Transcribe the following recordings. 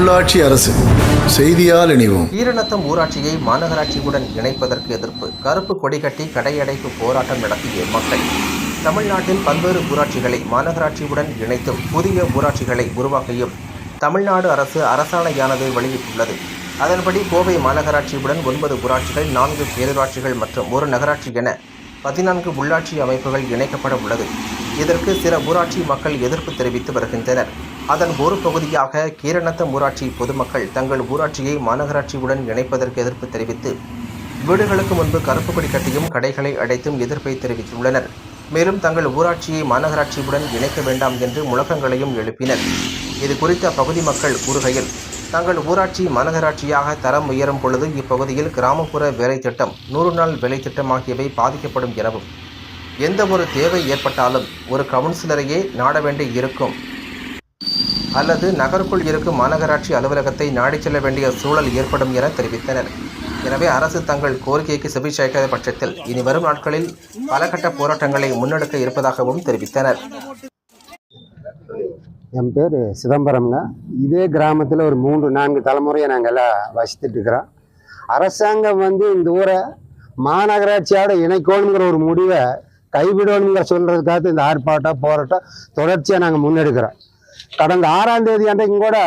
உள்ளாட்சி அரசு செய்தியால் இணைவோம். ஈரணத்தம் ஊராட்சியை மாநகராட்சியுடன் இணைப்பதற்கு எதிர்ப்பு கருப்பு கொடி கட்டி கடையடைப்பு போராட்டம் நடத்திய மக்கள். தமிழ்நாட்டில் பல்வேறு ஊராட்சிகளை மாநகராட்சியுடன் இணைத்தும் புதிய ஊராட்சிகளை உருவாக்கியும் தமிழ்நாடு அரசு அரசாணையானது வெளியிட்டுள்ளது. அதன்படி கோவை மாநகராட்சியுடன் ஒன்பது ஊராட்சிகள் நான்கு பேரூராட்சிகள் மற்றும் ஒரு நகராட்சி என பதினான்கு உள்ளாட்சி அமைப்புகள் இணைக்கப்பட உள்ளது. இதற்கு சில ஊராட்சி மக்கள் எதிர்ப்பு தெரிவித்து வருகின்றனர். அதன் ஒரு பகுதியாக கீரநத்தம் ஊராட்சி பொதுமக்கள் தங்கள் ஊராட்சியை மாநகராட்சியுடன் இணைப்பதற்கு எதிர்ப்பு தெரிவித்து வீடுகளுக்கு முன்பு கருப்பு கொடி கட்டியும் கடைகளை அடைத்தும் எதிர்ப்பை தெரிவித்துள்ளனர். மேலும் தங்கள் ஊராட்சியை மாநகராட்சியுடன் இணைக்க வேண்டாம் என்று முழக்கங்களையும் எழுப்பினர். இது குறித்து அப்பகுதி மக்கள் கூறுகையில் தங்கள் ஊராட்சி மாநகராட்சியாக தரம் உயரும் பொழுது இப்பகுதியில் கிராமப்புற வேலை திட்டம் நூறு நாள் வேலை திட்டம் ஆகியவை பாதிக்கப்படும் எனவும் எந்த ஒரு தேவை ஏற்பட்டாலும் ஒரு கவுன்சிலரையே நாட வேண்டி இருக்கும். அல்லது நகருக்குள் இருக்கும் மாநகராட்சி அலுவலகத்தை நாடிச் செல்ல வேண்டிய சூழல் ஏற்படும் என தெரிவித்தனர். எனவே அரசு தங்கள் கோரிக்கைக்கு செவி சேர்க்காத பட்சத்தில் இனி வரும் நாட்களில் பல கட்ட போராட்டங்களை முன்னெடுக்க இருப்பதாகவும் தெரிவித்தனர். என் பேர் சிதம்பரம்ங்க. இதே கிராமத்தில் ஒரு மூன்று நான்கு தலைமுறையை நாங்கள் எல்லாம் வசித்துட்டு இருக்கிறோம். அரசாங்கம் வந்து இந்த ஊரை மாநகராட்சியோட இணைக்கணுங்கிற ஒரு முடிவை கைவிடணுங்கிற சொல்கிறதுக்காக இந்த ஆர்ப்பாட்டம் போராட்டம் தொடர்ச்சியாக நாங்கள் முன்னெடுக்கிறோம். கடந்த ஆறாம் தேதி அன்றைக்கு கூட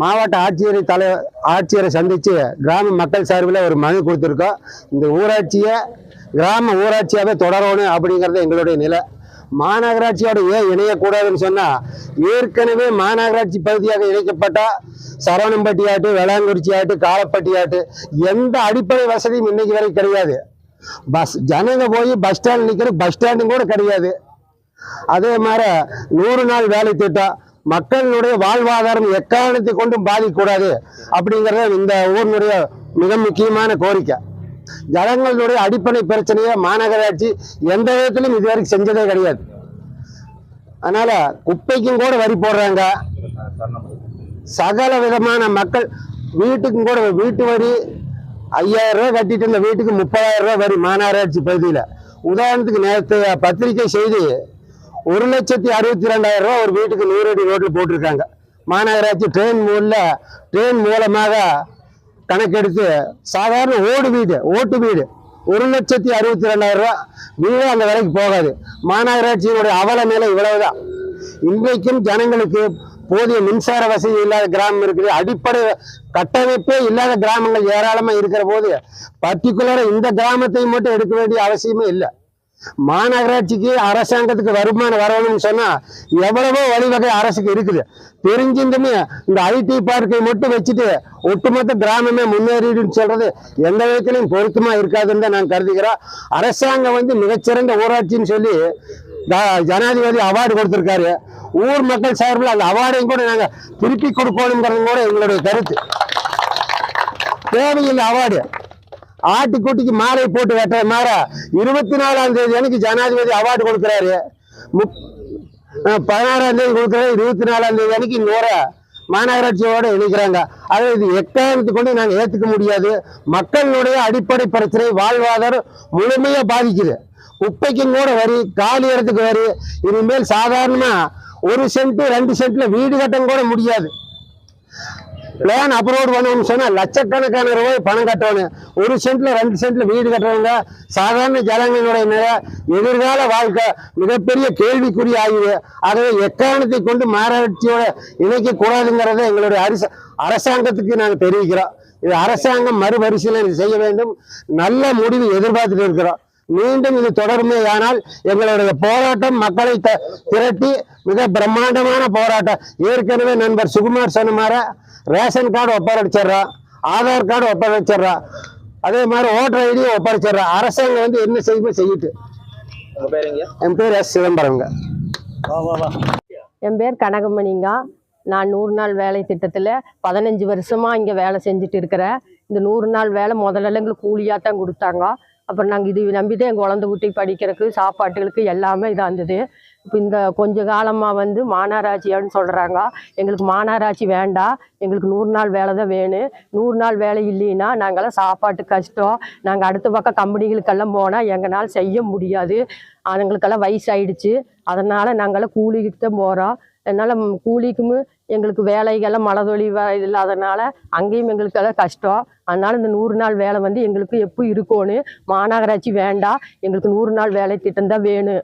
மாவட்ட ஆட்சியரை தலை ஆட்சியரை சந்தித்து கிராம மக்கள் சார்பில் ஒரு மனு கொடுத்துருக்கோம். இந்த ஊராட்சியை கிராம ஊராட்சியாகவே தொடரணும் அப்படிங்கிறது எங்களுடைய நிலை. மாநகராட்சியோட ஏன் இணையக்கூடாதுன்னு சொன்னால் ஏற்கனவே மாநகராட்சி பகுதியாக இணைக்கப்பட்டால் சரவணம்பட்டி ஆட்டு வேளாங்குறிச்சி ஆட்டு காலப்பட்டி ஆட்டு எந்த அடிப்படை வசதியும் இன்னைக்கு வரை கிடையாது. பஸ் ஜனங்க போய் பஸ் ஸ்டாண்ட் நிற்கிற பஸ் ஸ்டாண்டும் கூட கிடையாது. அதே மாதிரி நூறு நாள் வேலை திட்டம் மக்களுடைய வாழ்வாதாரம் எக்காரணத்தை கொண்டும் பாதிக்கக்கூடாது அப்படிங்கிறது இந்த ஊரினுடைய மிக முக்கியமான கோரிக்கை. ஜனங்களுடைய அடிப்படை பிரச்சனையை மாநகராட்சி எந்த விதத்திலும் இதுவரைக்கும் செஞ்சதே கிடையாது. அதனால குப்பைக்கும் கூட வரி போடுறாங்க. சகல விதமான மக்கள் வீட்டுக்கும் கூட வீட்டு வரி ஐயாயிரம் ரூபாய் கட்டிட்டு இருந்த வீட்டுக்கு முப்பதாயிரம் ரூபாய் வரும் மாநகராட்சி பகுதியில். உதாரணத்துக்கு நேற்று பத்திரிகை செய்தி ஒரு லட்சத்தி அறுபத்தி ரெண்டாயிரம் ரூபாய் ஒரு வீட்டுக்கு நூறு அடி ரோட்டில் போட்டிருக்காங்க. மாநகராட்சி ட்ரெயின் மூல ட்ரெயின் மூலமாக கணக்கெடுத்து சாதாரண ஓடு வீடு ஓட்டு வீடு ஒரு லட்சத்தி அறுபத்தி ரெண்டாயிரம் ரூபா வீடு அந்த விலைக்கு போகாது. மாநகராட்சியினுடைய அவல நிலை இவ்வளவுதான். இன்றைக்கும் ஜனங்களுக்கு போதிய மின்சார வசதி இல்லாத கிராமம் இருக்குது. அடிப்படை கட்டமைப்பே இல்லாத கிராமங்கள் ஏராளமாக இருக்கிற போது பர்டிகுலராக இந்த கிராமத்தை மட்டும் எடுக்க வேண்டிய அவசியமே இல்லை. மாநகராட்சிக்கு அரசாங்கத்துக்கு வருமானம் வரணும்னு சொன்னா எவ்வளவோ வழிவகை அரசுக்கு இருக்குது. தெரிஞ்சிருந்துமே இந்த ஐடி பார்க்கை மட்டும் வச்சுட்டு ஒட்டுமொத்த கிராமமே முன்னேறிடுன்னு சொல்றது எந்த விதத்திலையும் பொருத்தமா இருக்காதுன்னு தான் நான் கருதுகிறேன். அரசாங்கம் வந்து மிகச்சிறந்த ஊராட்சின்னு சொல்லி ஜனாதிபதி அவார்டு கொடுத்துருக்காரு. ஊர் மக்கள் சார்பில் அந்த அவார்டையும் கூட நாங்கள் திருப்பி கொடுக்கணுங்கிறது கூட எங்களுடைய கருத்து. தேவையில்லை அவார்டு. ஆட்டுக்குட்டிக்கு மாலை போட்டு வெட்டுற மாற இருபத்தி நாலாம் தேதி எனக்கு ஜனாதிபதி அவார்டு கொடுக்குறாரு. முப்- பதினாறாம் தேதி கொடுக்குறாரு இருபத்தி நாலாம் தேதி அன்னைக்கு இன்னொரு மாநகராட்சியோட இணைக்கிறாங்க. அதை இது எக்காரணத்தை கொண்டு நாங்கள் ஏற்றுக்க முடியாது. மக்களுடைய அடிப்படை பிரச்சனை வாழ்வாதாரம் முழுமையாக பாதிக்குது. குப்பைக்கும் கூட வரி காலி இடத்துக்கு வரி. இனிமேல் சாதாரணமா ஒரு சென்ட் ரெண்டு சென்ட்ல வீடு கட்டம் கூட முடியாது. பிளான் அப்ரோட் பண்ணணும்னு சொன்னா லட்சக்கணக்கான ரூபாய் பணம் கட்டணும். ஒரு சென்ட்ல ரெண்டு சென்ட்ல வீடு கட்டுறவங்க சாதாரண ஜனங்களுடைய எதிர்கால வாழ்க்கை மிகப்பெரிய கேள்விக்குறி ஆகுது. ஆகவே எக்காரணத்தை கொண்டு மாரட்சியோட இணைக்க கூடாதுங்கிறத எங்களுடைய அரச அரசாங்கத்துக்கு நாங்கள் தெரிவிக்கிறோம். இது அரசாங்கம் மறுபரிசீலனை செய்ய வேண்டும். நல்ல முடிவு எதிர்பார்த்துட்டு இருக்கிறோம். மீண்டும் இது தொடருமே ஆனால் எங்களுடைய போராட்டம் மக்களை த- திரட்டி மிக பிரம்மாண்டமான போராட்டம். ஏற்கனவே நண்பர் சுகுமார் சொன்ன மாதிரி ரேஷன் கார்டு ஒப்படைச்சிடுறோம் ஆதார் கார்டு ஒப்படைச்சிடுறோம் அதே மாதிரி ஓட்டர் ஐடியும் ஒப்படைச்சிடுறோம் அரசாங்கம் வந்து என்ன செய்யுமோ செய்யிட்டு என் பேர் எஸ் சிதம்பரங்க என் பேர் கனகமணிங்க. நான் நூறு நாள் வேலை திட்டத்தில் பதினஞ்சு வருஷமாக இங்கே வேலை செஞ்சுட்டு இருக்கிறேன். இந்த நூறு நாள் வேலை முதல்ல எங்களுக்கு கூலியாக தான் கொடுத்தாங்க. அப்புறம் நாங்கள் இது நம்பி தான் எங்கள் குழந்தை குட்டி படிக்கிறதுக்கு சாப்பாட்டுகளுக்கு எல்லாமே இதாக இருந்தது. இப்போ இந்த கொஞ்ச காலமாக வந்து மாநகராட்சியான்னு சொல்கிறாங்க எங்களுக்கு மாநகராட்சி வேண்டாம். எங்களுக்கு நூறு நாள் வேலை தான் வேணும். நூறு நாள் வேலை இல்லைன்னா நாங்களாம் சாப்பாட்டு கஷ்டம். நாங்கள் அடுத்த பக்கம் கம்பெனிகளுக்கெல்லாம் போனால் எங்களால் செய்ய முடியாது. அதுங்களுக்கெல்லாம் வயசாயிடுச்சு. அதனால் நாங்களாம் கூலிக்கு தான் போகிறோம் அதனால் கூலிக்கும் எங்களுக்கு வேலைகள்லாம் மழை தொழில் இல்லாதனால அங்கேயும் எங்களுக்கு எல்லாம் கஷ்டம். அதனால் இந்த நூறு நாள் வேலை வந்து எங்களுக்கு எப்போ இருக்கணும் மாநகராட்சி வேண்டாம் எங்களுக்கு நூறு நாள் வேலை திட்டம் தான் வேணும்.